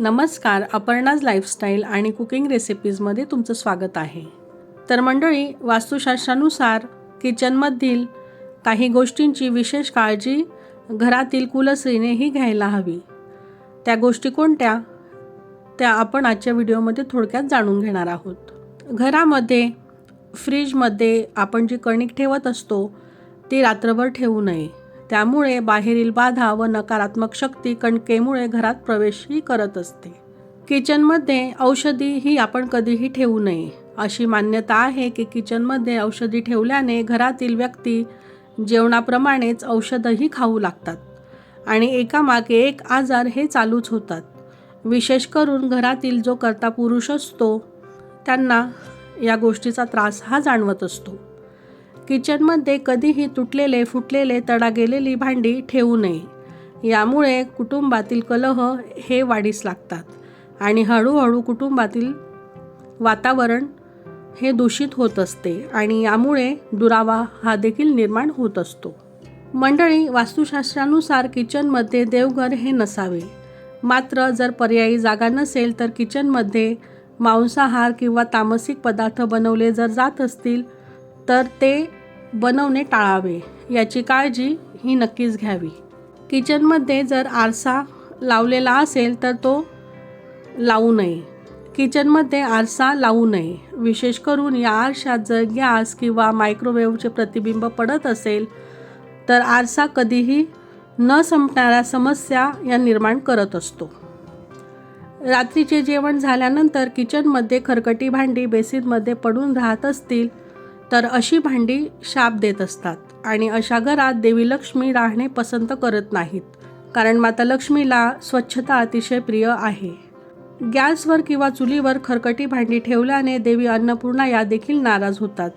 नमस्कार अपर्णाज लाईफस्टाईल आणि कुकिंग रेसिपीजमध्ये तुमचं स्वागत आहे. तर मंडळी वास्तुशास्त्रानुसार किचनमधील काही गोष्टींची विशेष काळजी घरातील कुलस्त्रीनेही घ्यायला हवी. त्या गोष्टी कोणत्या? त्या आपण आजच्या व्हिडिओमध्ये थोडक्यात जाणून घेणार आहोत. घरामध्ये फ्रीजमध्ये आपण जी कणिक ठेवत असतो ती रात्रभर ठेवू नये. त्यामुळे बाहेरील बाधा व नकारात्मक शक्ती कणकेमुळे घरात प्रवेशही करत असते. किचनमध्ये औषधी ही आपण कधीही ठेवू नये. अशी मान्यता आहे की किचनमध्ये औषधी ठेवल्याने घरातील व्यक्ती जेवणाप्रमाणेच औषधही खाऊ लागतात आणि एकामागे एक आजार हे चालूच होतात. विशेष करून घरातील जो करता पुरुष असतो त्यांना या गोष्टीचा त्रास हा जाणवत असतो. किचनमध्ये कधीही तुटलेले फुटलेले तडा गेलेली भांडी ठेवू नये. यामुळे कुटुंबातील कलह हे वाढीस लागतात आणि हळूहळू कुटुंबातील वातावरण हे दूषित होत असते आणि यामुळे दुरावा हा देखील निर्माण होत असतो. मंडळी वास्तुशास्त्रानुसार किचनमध्ये देवघर हे नसावे. मात्र जर पर्यायी जागा नसेल तर किचनमध्ये मांसाहार किंवा तामसिक पदार्थ बनवले जर जात असतील तर ते बनवणे टाळावे. याची काळजी ही नक्कीच घ्यावी. किचनमध्ये जर आरसा लावलेला असेल तर तो लावू नये. किचनमध्ये आरसा लावू नये. विशेष करून या आरशात जर गॅस किंवा मायक्रोवेव्हचे प्रतिबिंब पडत असेल तर आरसा कधीही न संपणाऱ्या समस्या या निर्माण करत असतो. रात्रीचे जेवण झाल्यानंतर किचनमध्ये खरकटी भांडी बेसिनमध्ये पडून राहत असतील तर अशी भांडी शाप देत असतात. आणि अशा घरात देवी लक्ष्मी राहणे पसंत करत नाहीत. कारण माता लक्ष्मीला स्वच्छता अतिशय प्रिय आहे. गॅसवर किंवा चुलीवर खरकटी भांडी ठेवल्याने देवी अन्नपूर्णा या देखील नाराज होतात.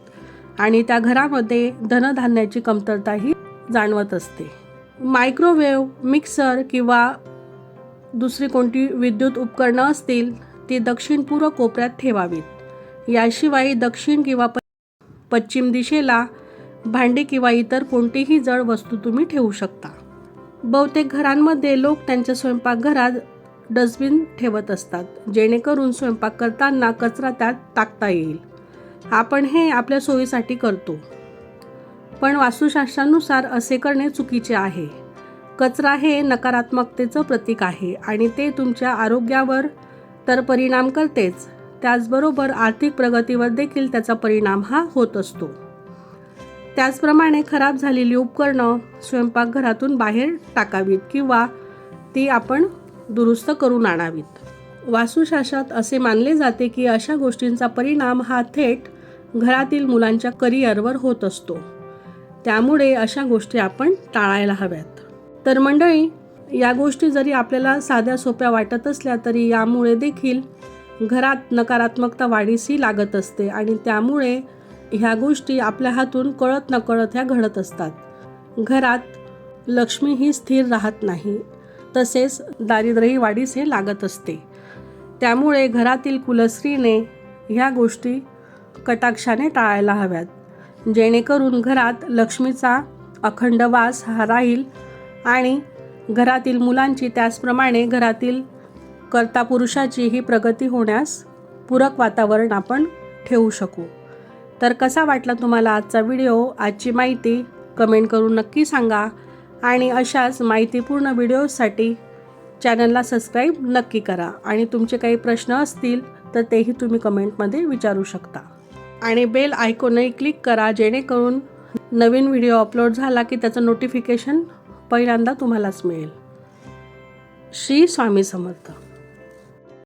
आणि त्या घरामध्ये धनधान्याची कमतरताही जाणवत असते. मायक्रोवेव्ह मिक्सर किंवा दुसरी कोणती विद्युत उपकरणं असतील ती दक्षिण पूर्व कोपऱ्यात ठेवावीत. याशिवाय दक्षिण किंवा प पश्चिम दिशेला भांडी किंवा इतर कोणतीही जड वस्तू तुम्ही ठेवू शकता. बहुतेक घरांमध्ये लोक त्यांच्या स्वयंपाकघरात डस्टबिन ठेवत असतात जेणेकरून स्वयंपाक करताना कचरा त्यात टाकता येईल. आपण हे आपल्या सोयीसाठी करतो. पण वास्तुशास्त्रानुसार असे करणे चुकीचे आहे. कचरा हे नकारात्मकतेचं प्रतीक आहे आणि ते तुमच्या आरोग्यावर तर परिणाम करतेच. त्याचबरोबर आर्थिक प्रगतीवर देखील त्याचा परिणाम हा होत असतो. त्याचप्रमाणे खराब झालेली उपकरणं स्वयंपाकघरातून बाहेर टाकावीत किंवा ती आपण दुरुस्त करून आणावीत. वास्तुशास्त्रात असे मानले जाते की अशा गोष्टींचा परिणाम हा थेट घरातील मुलांच्या करिअरवर होत असतो. त्यामुळे अशा गोष्टी आपण टाळायला हव्यात. तर मंडळी या गोष्टी जरी आपल्याला साध्या सोप्या वाटत असल्या तरी यामुळे देखील घरात नकारात्मकता वाढीसही लागत असते आणि त्यामुळे ह्या गोष्टी आपल्या हातून कळत नकळत ह्या घडत असतात. घरात लक्ष्मी ही स्थिर राहत नाही तसेच दारिद्र्यही वाढीस हे लागत असते. त्यामुळे घरातील कुलस्त्रीने ह्या गोष्टी कटाक्षाने टाळायला हव्यात जेणेकरून घरात लक्ष्मीचा अखंड वास हा राहील आणि घरातील मुलांची त्याचप्रमाणे घरातील कर्ता पुरुषाची ही प्रगती होण्यास पूरक वातावरण आपण ठेवू शकू. तर कसा वाटला तुम्हाला आजचा व्हिडिओ? आजची माहिती कमेंट करून नक्की सांगा आणि अशाच माहितीपूर्ण व्हिडिओसाठी चॅनलला सबस्क्राईब नक्की करा. आणि तुमचे काही प्रश्न असतील तर तेही तुम्ही कमेंटमध्ये विचारू शकता. आणि बेल आयकॉनही क्लिक करा जेणेकरून नवीन व्हिडिओ अपलोड झाला की त्याचं नोटिफिकेशन पहिल्यांदा तुम्हालाच मिळेल. श्री स्वामी समर्थ.